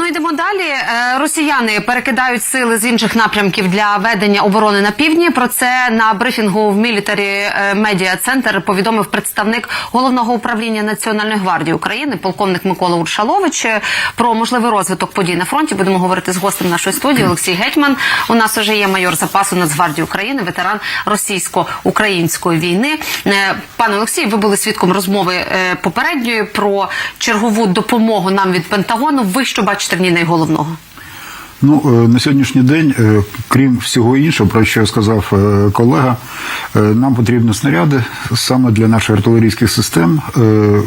Ну йдемо далі. Е, Росіяни перекидають сили з інших напрямків для ведення оборони на півдні. Про це на брифінгу в Мілітарі Медіа Центр повідомив представник головного управління Національної гвардії України, полковник Микола Уршалович. Е, Про можливий розвиток подій на фронті будемо говорити з гостем нашої студії Олексій Гетьман. У нас уже є майор запасу Нацгвардії України, ветеран російсько-української війни. Е, Пане Олексію, ви були свідком розмови е, попередньої про чергову допомогу нам від Пентагону. Ви що бачите в ній найголовного? Ну, е, на сьогоднішній день, е, крім всього іншого, про що сказав е, колега, нам потрібні снаряди саме для наших артилерійських систем.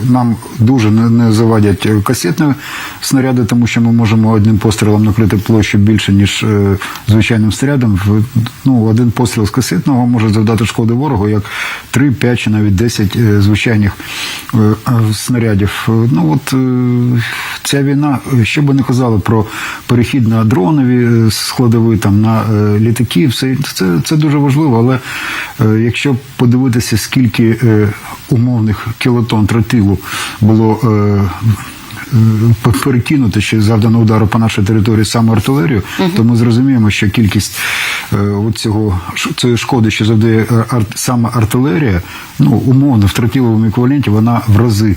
Нам дуже не завадять касетні снаряди, тому що ми можемо одним пострілом накрити площу більше, ніж звичайним снарядом. Ну, один постріл з касетного може завдати шкоди ворогу, як 3, 5 чи навіть 10 е, звичайних снарядів. Ну от ця війна, що би не казали про перехід на дронові е, складові, там на е, літаки, все це, це дуже важливо. Але е, якщо подивитися, скільки умовних кілотон тротилу було. Перекинути чи завдано удару по нашій території саме артилерію, то ми зрозуміємо, що кількість е, от цього цієї шкоди, що завдає е, ар- саме артилерія, ну умовно в тротиловому еквіваленті вона в рази,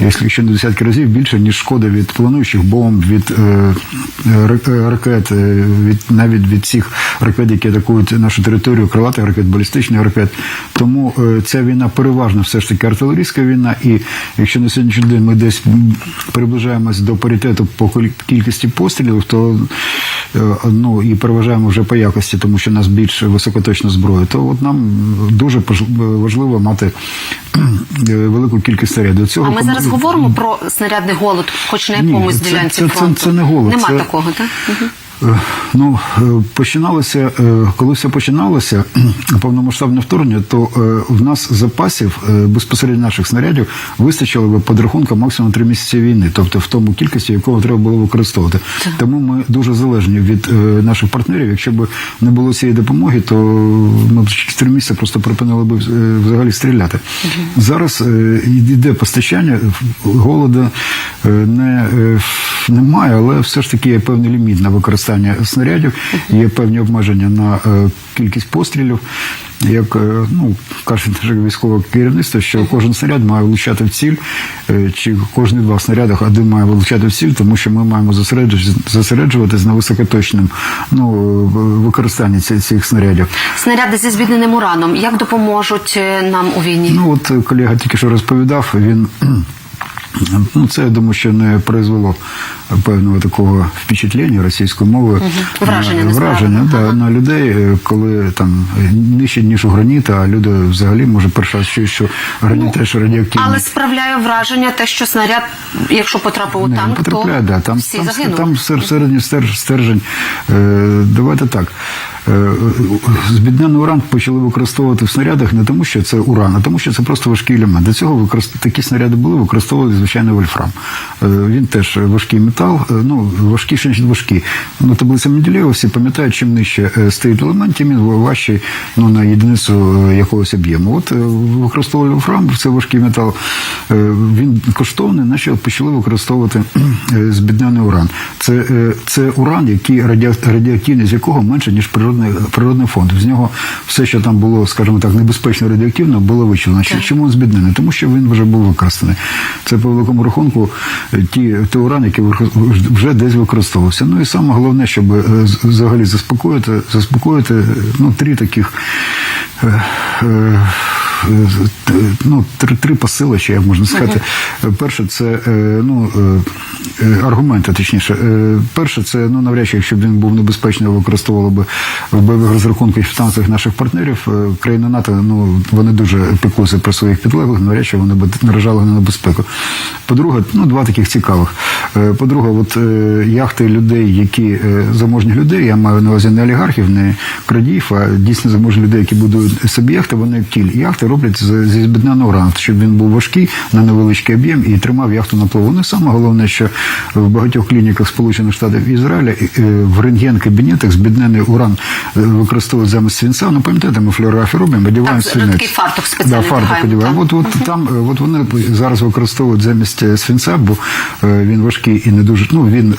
якщо не десятки разів більше, ніж шкода від плануючих бомб, від е, е, рак- ракет, від навіть від всіх ракет, які атакують нашу територію, крилатих ракет, балістичних ракет. Тому е, ця війна переважно все ж таки артилерійська війна, і якщо на сьогоднішній день ми десь м, приближаємось до паритету по кількості пострілів, то е, ну і переважаємо вже по якості, тому що у нас більш високоточна зброя, то от нам дуже важливо мати е, велику кількість снарядів. Цього А ми зараз говоримо про снарядний голод, хоч на Ні, якомусь це- ділянці це- це- фронту. це не голод, Нема це- такого, так? Е, Ну, е, починалося, е, коли все починалося, повномасштабне вторгнення, то в нас запасів безпосередньо наших снарядів вистачило би під максимум три місяці війни, тобто в тому кількості, якого треба було використовувати. Тому ми дуже залежні від наших партнерів. Якщо б не було цієї допомоги, то ми б через три місяці просто припинили б взагалі стріляти. Зараз йде постачання, голоду е, не, немає, але все ж таки є певний ліміт на використання снарядів, є певні обмеження на е, кількість пострілів. Як е, ну каже наше військове керівництво, що кожен снаряд має влучати в ціль, е, чи кожні два снаряди один має влучати в ціль, тому що ми маємо зосереджуватись, на високоточному ну, використанні цих, цих снарядів. Снаряди зі збідненим ураном. Як допоможуть нам у війні? Ну от колега тільки що розповідав, він. Ну, це я думаю, що не произвело певного такого впечатлення російською мовою. Враження, на, враження справа. да, на людей, коли там нижче, ніж у граніта, а люди взагалі може перша чують, що граніт теж радіоактивний. Але справляє враження те, що снаряд, якщо потрапив у танк, потрапляє, то да. Там, всі там, загинули. там всер- всередині стер- стержень. Е, давайте так. Е, збіднений уран почали використовувати в снарядах не тому, що це уран, а тому, що це просто важкий елемент. До цього такі снаряди були, використовували звичайний вольфрам. Е, він теж важкий метал, е, ну важкіший, ніж важкий. Ну, таблиця Менделєєва всі пам'ятають, чим нижче стоїть елемент, тим він важчий ну, на єдиницю якогось об'єму. От використовували вольфрам, це важкий метал. Він коштовний, наче почали використовувати збіднений уран. Це, це уран, який радіа- радіоактивність якого менше, ніж природний, природний фонд. З нього все, що там було, скажімо так, небезпечно радіоактивно, було вичислено. Чи- Чому він збіднений? Тому що він вже був використаний. Це по великому рахунку е, ті, той уран, який вже десь використовувався. Ну і саме головне, щоб е, взагалі заспокоїти, заспокоїти е, ну, три таких. е, е, ну, три, три посили, що як можна сказати. Перше, це е, ну, е, е, аргументи, точніше. Перше, це ну, навряд чи, якщо б він був небезпечний, використовували б в бойових розрахунках танцях наших партнерів. Країни НАТО ну, вони дуже піклуються про своїх підлеглих, навряд чи вони б наражали на небезпеку. По-друге, ну, два таких цікавих. По-друге, от яхти людей, які заможних людей, я маю на увазі не олігархів, не крадіїв, а дійсно заможних людей, які будують собі яхти, вони тіль. Яхти роблять з- зі збідненого урану, щоб він був важкий на невеличкий об'єм і тримав яхту на плаву. Ну, саме головне, що в багатьох клініках Сполучених Штатів Ізраїля е, в рентген-кабінетах збіднений уран е, використовують замість свинця. Ну, пам'ятаєте, ми флюорографію робимо, одягаємо Так, свинець. такий фартух спеціальний Да, фартух одягаємо. От, от там, е, от вони зараз використовують замість свинця, бо він важкий і не дуже. Ну він,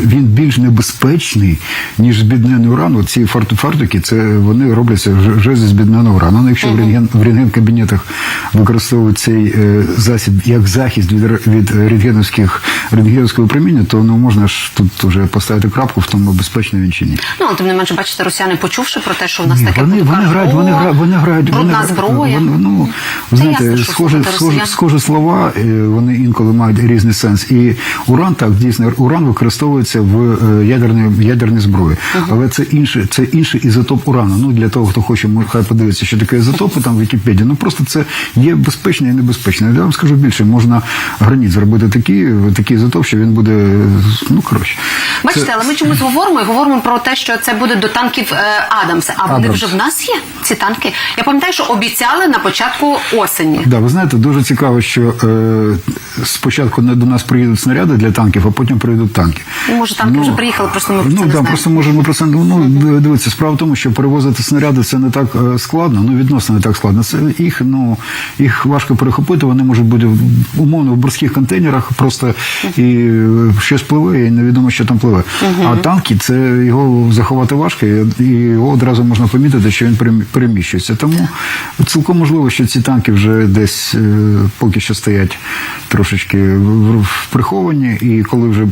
він більш небезпечний, ніж збіднений уран. От ці фартуки, це вони робляться вже, зі збідненого урану. Ну, якщо в рентген в рентген-кабінетах використовують цей е, засіб як захист від, від рентгеновських рентгенівського випроміння, то ну можна ж тут вже поставити крапку в тому, безпечний він чи ні. Ну, тим не менше, бачите, росіяни, почувши про те, що в нас Ні, таке вони, вони грають, вони грають, вони грають, вони брудна зброя. Вони, ну, Та знаєте, ясно, схожі, росіян. схожі слова, е, вони інколи мають різний сенс. І уран, так, дійсно, уран використовується в ядерній, ядерній зброї. Але це інший, це інший ізотоп урану. Ну, для того, хто хоче, хай подивиться, що таке ізотопи там в Вікіпедії. Ну, просто це є безпечне і небезпечне. Я вам скажу більше, можна граніт зробити такий, такий ізотоп, що він буде, ну, коротше. Бачите, але ми чомусь говоримо і говоримо про те, що це буде до танків е, Адамса. А вони вже в нас є ці танки. Я пам'ятаю, що обіцяли на початку осені. Да, ви знаєте, дуже цікаво, що е, спочатку не до нас приїдуть снаряди для танків, а потім приїдуть танки. Ну, може, танки вже приїхали, просто ми про ну, це не да, знаємо. просто може ми про це ну, ну, дивіться, справа в тому, що перевозити снаряди це не так е, складно, ну відносно не так складно. Це їх ну їх важко перехопити. Вони можуть бути умовно в морських контейнерах, просто і е, щось пливе, і невідомо, що там пливе. А танки це його заховати важко, і його одразу можна помітити, що він переміщується. Тому цілком можливо, що ці танки вже десь е, поки що стоять трошечки приховані, і коли вже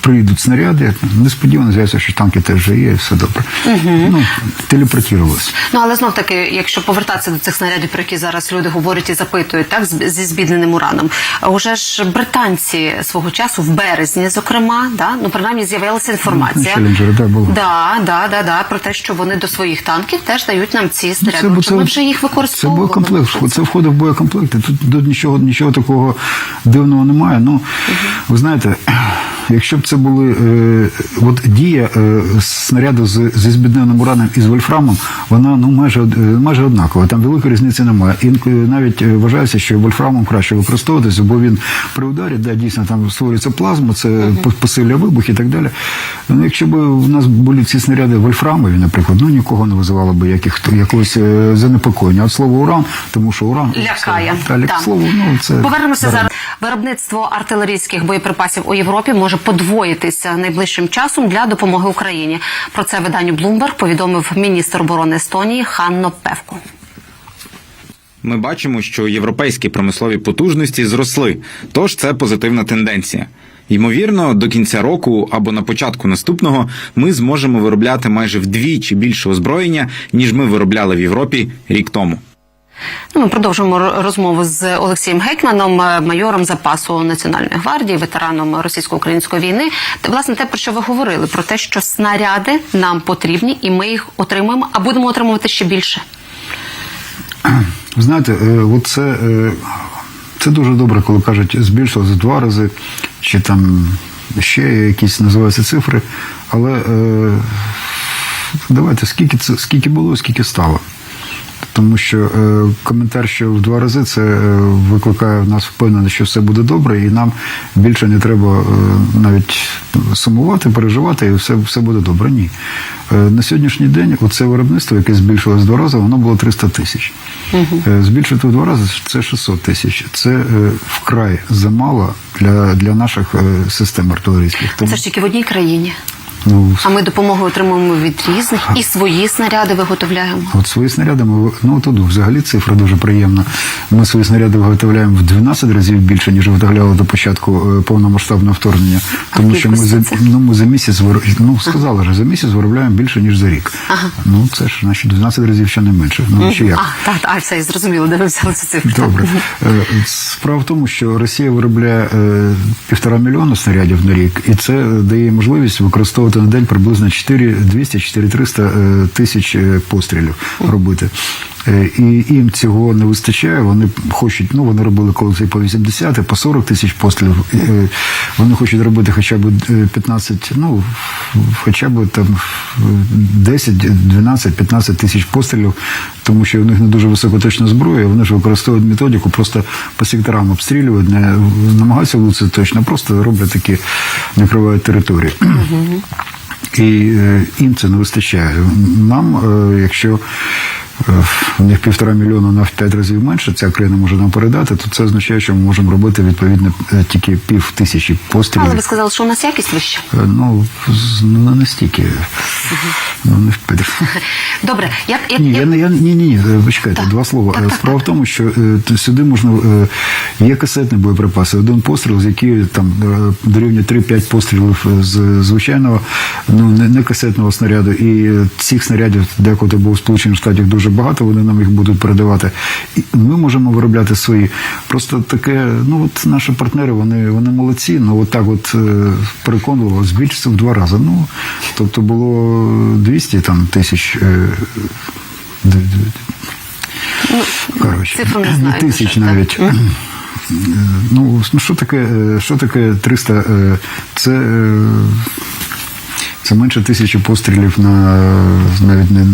прийдуть снаряди, несподівано з'явиться, що танки теж вже є, і все добре. Ну, телепортувалися. Ну але знов таки, якщо повертатися до цих снарядів, про які зараз люди говорять і запитують, так зі збідненим ураном, уже ж британці свого часу в березні, зокрема, да ну принаймні з'явилася інформація. Ну, да, було. Да, да, да, да, про те, що вони до своїх танків теж дають нам ці снаряди. Ну, бо Отже, ми вже їх Це використовували. боєкомплект, це входить в боєкомплекти. Тут, тут нічого, нічого такого дивного немає. Ну, ви знаєте, якщо б це були е, от дія е, снаряду з, зі збідненим ураном і з вольфрамом, вона ну майже е, майже однакова. Там великої різниці немає. Інколи навіть е, вважається, що вольфрамом краще використовуватися, бо він при ударі, да, дійсно там створюється плазма, це по- посилює вибух і так далі. Ну, якщо б у нас були ці снаряди вольфрамові, наприклад, ну нікого не визивало би яких якогось е, занепокоєння. От слово уран, тому що уран Лякає. Та, Так. слово, ну це Повернемося зараз. Виробництво артилерійських боєприпасів у Європі може подвоїтися найближчим часом для допомоги Україні. Про це виданню Bloomberg повідомив міністр оборони Естонії Ханно Певко. Ми бачимо, що європейські промислові потужності зросли, тож це позитивна тенденція. Ймовірно, до кінця року або на початку наступного ми зможемо виробляти майже вдвічі більше озброєння, ніж ми виробляли в Європі рік тому. Ну, ми продовжуємо розмову з Олексієм Гетьманом, е, майором запасу Національної гвардії, ветераном російсько-української війни. Власне, те, про що ви говорили, про те, що снаряди нам потрібні, і ми їх отримуємо, а будемо отримувати ще більше. Знаєте, е, от це, е, це дуже добре, коли кажуть, збільшилось в два рази, чи там ще якісь називаються цифри. Але давайте, скільки це скільки було, скільки стало. Тому що е, коментар, що в два рази, це е, викликає в нас впевненість, що все буде добре, і нам більше не треба е, навіть сумувати, переживати, і все, все буде добре. Ні. Е, на сьогоднішній день оце виробництво, яке збільшилось в два рази, воно було 300 тисяч. Е, збільшити в два рази це 600 тисяч. Це е, вкрай замало для, для наших е, систем артилерійських. Тому, Це ж тільки в одній країні. Ну, А ми допомогу отримуємо від різних і свої снаряди виготовляємо. От свої снаряди ми ну тут взагалі цифра дуже приємна. Ми свої снаряди виготовляємо в 12 разів більше, ніж виготовляли до початку е, повномасштабного вторгнення. Тому що ми за ну ми за місяць ну сказали вже за місяць виробляємо більше ніж за рік. Ну це ж значить 12 разів ще не менше. Ну ще як. А, так, так, все, зрозуміло, де ви взяли цю цифру. Добре. Е, Справа в тому, що Росія виробляє е, півтора мільйона снарядів на рік, і це дає можливість використовувати на день приблизно 4 200-4 300 е, тисяч е, пострілів робити. Е, І їм цього не вистачає. Вони хочуть, ну вони робили колись і по 80, по 40 тисяч пострілів. Е, Вони хочуть робити хоча б е, 15, ну хоча б там 10, 12, 15 тисяч пострілів, тому що у них не дуже високоточна зброя. Вони ж використовують методику, просто по секторам обстрілюють, не намагаються влучити точно, просто роблять такі, накривають територію. І е, їм це не вистачає. Нам, е, якщо е, в них півтора мільйона на п'ять разів менше, ця країна може нам передати, то це означає, що ми можемо робити відповідно тільки пів тисячі пострілів. Але ви сказали, що у нас якість вища. Ну, ну, не настільки. Ну, не в. Добре, як, як, Ні, я, не- я, ні, ні, ні, почекайте, два слова. Справа в тому, що сюди можна є касетні боєприпаси, один постріл, з який там дорівнює 3-5 пострілів з звичайного, ну не, не касетного снаряду. І е, цих снарядів деколи було в Сполучених Штатах дуже багато, вони нам їх будуть передавати. І ми можемо виробляти свої. Просто таке, ну от наші партнери, вони, вони молодці, ну от так от е, переконливо збільшиться в два рази. Ну, тобто було 200 там тисяч. е, д- Коротше, не тисяч навіть. Ну, ну, що таке, е, що таке 300? е, Це, е, це менше тисячі пострілів на навіть не.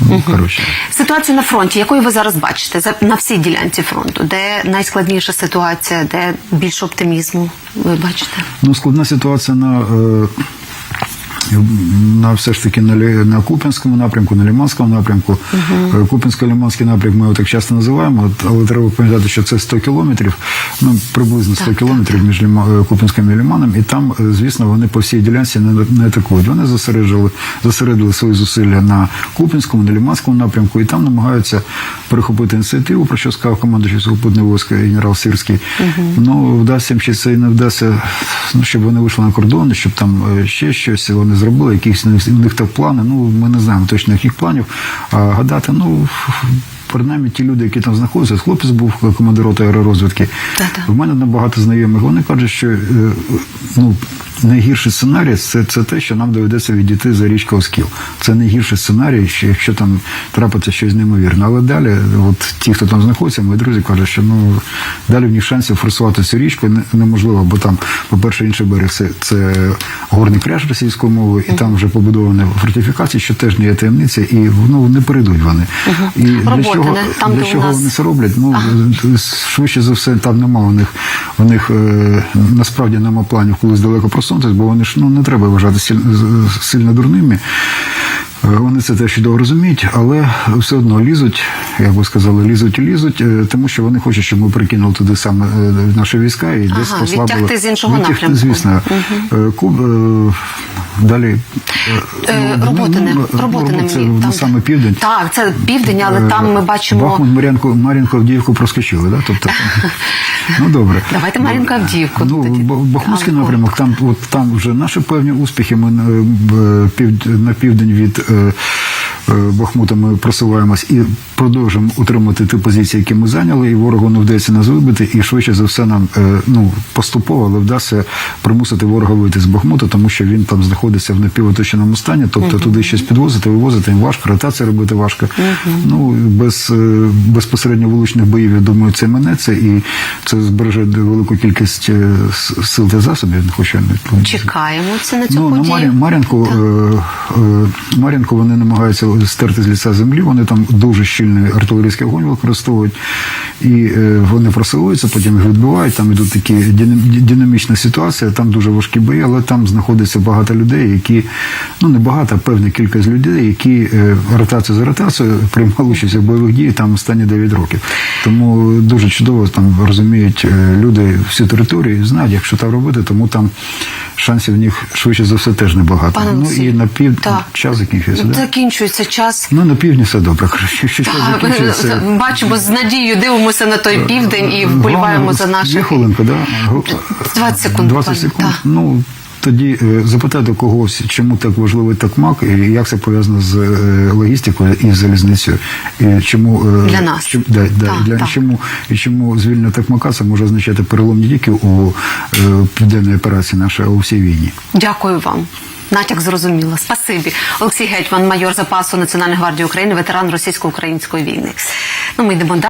Ну, коротше. Ситуація на фронті, якою ви зараз бачите, на всій ділянці фронту, де найскладніша ситуація, де більше оптимізму ви бачите? Ну, складна ситуація на, е, на все ж таки на, на Куп'янському напрямку, на Ліманському напрямку. Е, Куп'янсько-Ліманський напрямок ми його так часто називаємо, але треба пам'ятати, що це 100 кілометрів, ну приблизно 100 Так, кілометрів між Ліма, е, Куп'янським і Ліманом, і там, е, звісно, вони по всій ділянці не, не атакують. Вони зосереджували, зосередили свої зусилля на Куп'янському, на Ліманському напрямку, і там намагаються перехопити ініціативу, про що сказав командуючий сухопутного війська генерал Сирський. Ну, вдасться їм чи це і не вдасться, ну, щоб вони вийшли на кордони, щоб там ще щось вони зробили, якісь у них- там так плани. Ну, ми не знаємо точно яких планів. А гадати, ну. Принаймні ті люди, які там знаходяться, хлопець був командир роти аеророзвідки. У мене набагато знайомих. Вони кажуть, що е, ну, найгірший сценарій це, це те, що нам доведеться відійти за річку Оскіл. Це найгірший сценарій, що якщо там трапиться щось неймовірне. Але далі, от ті, хто там знаходиться, мої друзі кажуть, що ну далі в них шансів форсувати цю річку неможливо, бо там, по-перше, інший берег це, це горний кряж російською мовою, і там вже побудовані фортифікації, що теж не є таємниця, і ну, не перейдуть вони. І для чого, там, для чого нас- вони це роблять? Ну швидше за все, там нема у них. У них е, насправді нема планів колись далеко просунутися, бо вони ж ну не треба вважати сильно дурними. Вони це теж чудово розуміють, але все одно лізуть, як би сказали, лізуть і лізуть, е, тому що вони хочуть, щоб ми прикинули туди саме е, наші війська і десь Ага, послабили. відтягти з іншого Відтягти, напрямку. Звісно. Е, Куб, далі. Е, ну, Роботине, ну, ну, роботине це мені. на саме південь. Так, це південь, але там ми бачимо. Бахмут, Мар'янку, Мар'їнку, Авдіївку проскочили, да? Тобто, ну добре. Давайте Мар'їнку, Авдіївку Ну, Бахмутський напрямок, там, от, там вже наші певні успіхи. Ми на південь від е, е, Бахмута ми просуваємось і продовжуємо утримати ті позиції, які ми зайняли, і ворогу не вдається нас вибити, і швидше за все нам е, ну, поступово, але вдасться примусити ворога вийти з Бахмута, тому що він там знаходиться в напівоточеному стані, тобто туди щось підвозити, вивозити їм важко, ротацію робити важко. Ну, без е, безпосередньо вуличних боїв, я думаю, це минеться, і це збереже велику кількість е, сил та засобів, хоча не Чекаємо це на цю Ну, на подію. Е, е, Мар'їнку вони намагаються стерти з ліса землі, вони там дуже щільний артилерійський вогонь використовують, і е, вони просилуються, потім їх відбивають, там ідуть такі динамічна ситуація, там дуже важкі бої, але там знаходиться багато людей, які, ну не багато, а певна кількість людей, які е, ротацію за ротацією приймали участь в бойових діях там останні 9 років. Тому дуже чудово там розуміють е, люди всю територію, знають, якщо так робити, тому там шансів в них швидше за все теж небагато. Пане ну і на пів так. час закінчується. Закінчується час. Ну на півдні все добре. Коротше, ми бачимо з надією, дивимося на той південь і вболіваємо за наше. хвилинку, да? 20 секунд, 20 секунд. Ну, тоді е, запитати когось, чому так важливий такмак, і як це пов'язано з е, логістикою і залізницею, і чому е, Для нас. чим- да, да, Так, для так. чому і чому звільнення такмака це може означати перелом не тільки у південній операції нашої, а у всій війні. Дякую вам. Натяк зрозуміло. Спасибі. Олексій Гетьман, майор запасу Національної гвардії України, ветеран російсько-української війни. Ну, ми йдемо далі.